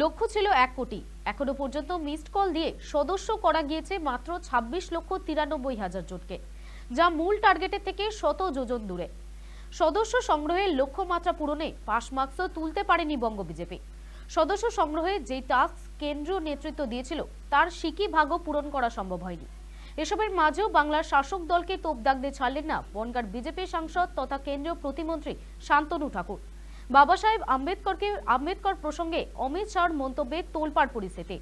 লক্ষ্য ছিল এক কোটি। এখনও পর্যন্ত মিসড কল দিয়ে সদস্য করা গিয়েছে মাত্র ছাব্বিশ লক্ষ তিরানব্বই হাজার জনকে, যা মূল টার্গেটের থেকে শত যোজন দূরে। সদস্য সংগ্রহের লক্ষ্যমাত্রা পূরণে পাস মার্কসও তুলতে পারেনি বঙ্গ বিজেপি। সদস্য সংগ্রহে যেই টাস্ক কেন্দ্রীয় নেতৃত্ব দিয়েছিল, তার সিকি ভাগও পূরণ করা সম্ভব হয়নি। এসবের মাঝেও বাংলার শাসক দলকে তোপ দাগতে ছাড়লেন না বনগার বিজেপি সাংসদ তথা কেন্দ্রীয় প্রতিমন্ত্রী শান্তনু ঠাকুর। বাবা সাহেব আম্বেদকরকে, আম্বেদকর প্রসঙ্গে অমিত শাহর মন্তব্যে তোলপাড় পরিস্থিতি।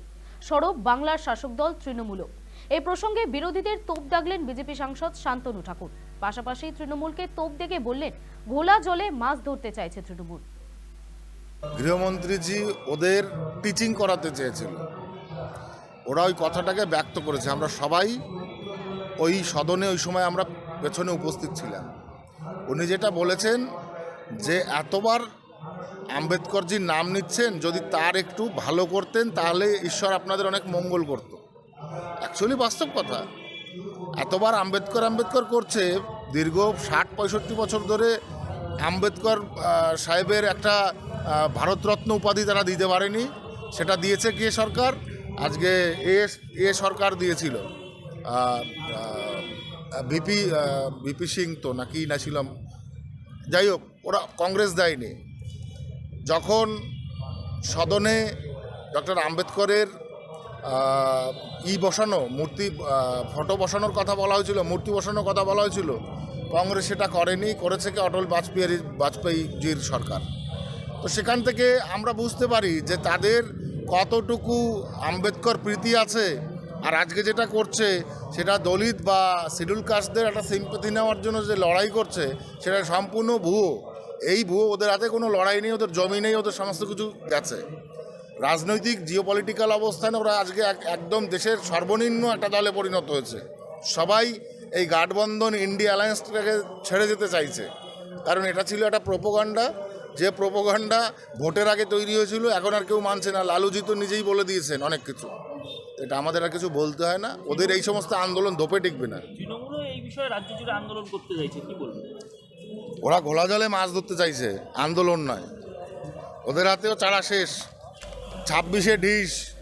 সরব বাংলার শাসক দল তৃণমূলও এই প্রসঙ্গে বিরোধীদের তোপ দাগলেন বিজেপি সাংসদ শান্তনু ঠাকুর। পাশাপাশি তৃণমূলকে তোপ দেখে বললেন, ঘোলা জলে মাছ ধরতে চাইছে তৃণমূল। গৃহমন্ত্রীজি ওদের টিচিং করাতে চেয়েছিল। ওরা ওই কথাটাকে ব্যক্ত করেছে। আমরা সবাই ওই সদনে ওই সময় আমরা পেছনে উপস্থিত ছিলাম। উনি যেটা বলেছেন যে এতবার আম্বেদকরজির নাম নিচ্ছেন, যদি তার একটু ভালো করতেন, তাহলে ঈশ্বর আপনাদের অনেক মঙ্গল করত। অ্যাকচুয়ালি বাস্তব কথা। এতবার আম্বেদকর আম্বেদকর করছে, দীর্ঘ ষাট, পঁয়ষট্টি বছর ধরে আম্বেদকর সাহেবের একটা ভারতরত্ন উপাধি তারা দিতে পারেনি। সেটা দিয়েছে কে সরকার? আজকে এ এ সরকার দিয়েছিল। ভিপি ভিপি সিং তো নাকি না ছিলাম। যাই হোক, ওরা কংগ্রেস দেয়নি। যখন সদনে ডক্টর আম্বেদকরের ই বসানো, মূর্তি ফটো বসানোর কথা বলা হয়েছিল, মূর্তি বসানোর কথা বলা হয়েছিল, কংগ্রেস সেটা করেনি, করেছে কি অটল বাজপেয়ীর বাজপেয়ীজির সরকার। তো সেখান থেকে আমরা বুঝতে পারি যে তাদের কতটুকু আম্বেদকর প্রীতি আছে আর আজকে যেটা করছে, সেটা দলিত বা শিডিউল কাস্টদের একটা সিম্পতি নেওয়ার জন্য যে লড়াই করছে, সেটা সম্পূর্ণ ভুয়ো। এই ভুয়ো ওদের হাতে কোনো লড়াই নেই, ওদের জমি নেই, ওদের সমস্ত কিছু গেছে। রাজনৈতিক জিওপলিটিক্যাল অবস্থানে ওরা আজকে এক- একদম দেশের সর্বনিম্ন একটা দলে পরিণত হয়েছে। সবাই এই গাঠবন্ধন ইন্ডিয়া অ্যালায়েন্সটাকে ছেড়ে যেতে চাইছে। কারণ এটা ছিল একটা প্রোপোগান্ডা। যে প্রোপোগান্ডা ভোটের আগে তৈরি হয়েছিল, এখন আর কেউ মানছে না। লালুজি তো নিজেই বলে দিয়েছেন অনেক কিছু। এটা আমাদের আর কিছু বলতে হয় না। ওদের এই সমস্ত আন্দোলন ধোপে টিকবে না। তৃণমূলও এই বিষয়ে রাজ্য জুড়ে আন্দোলন করতে চাইছে কি বলবেন? ওরা ঘোলা জলে মাছ ধরতে চাইছে আন্দোলন নয়। ওদের হাতেও চারা শেষ। ছাব্বিশে ডিশ